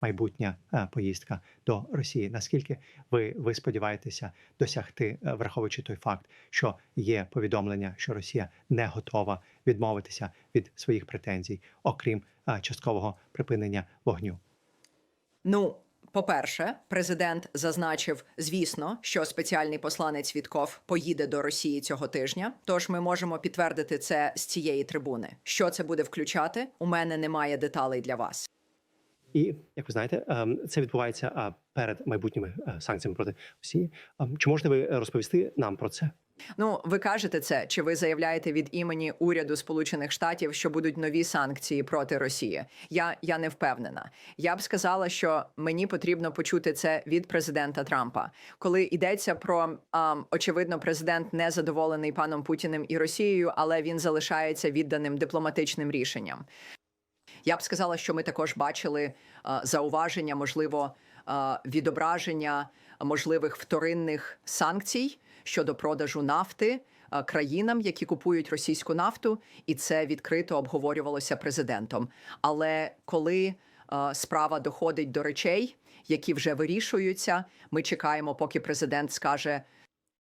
майбутня е, поїздка до Росії. Наскільки ви, ви сподіваєтеся досягти, е, враховуючи той факт, що є повідомлення, що Росія не готова відмовитися від своїх претензій, окрім е, часткового припинення вогню? Ну, по-перше, президент зазначив, звісно, що спеціальний посланець Вітков поїде до Росії цього тижня. Тож ми можемо підтвердити це з цієї трибуни. Що це буде включати? У мене немає деталей для вас. І як ви знаєте, ем, це відбувається перед майбутніми е, санкціями проти Росії. Ем, Чи можете ви розповісти нам про це? Ну, ви кажете це, чи ви заявляєте від імені уряду Сполучених Штатів, що будуть нові санкції проти Росії? Я, я не впевнена. Я б сказала, що мені потрібно почути це від президента Трампа. Коли йдеться про ам, очевидно, президент не задоволений паном Путіним і Росією, але він залишається відданим дипломатичним рішенням. Я б сказала, що ми також бачили е, зауваження, можливо, е, відображення можливих вторинних санкцій щодо продажу нафти е, країнам, які купують російську нафту, і це відкрито обговорювалося президентом. Але коли справа доходить до речей, які вже вирішуються, ми чекаємо, поки президент скаже.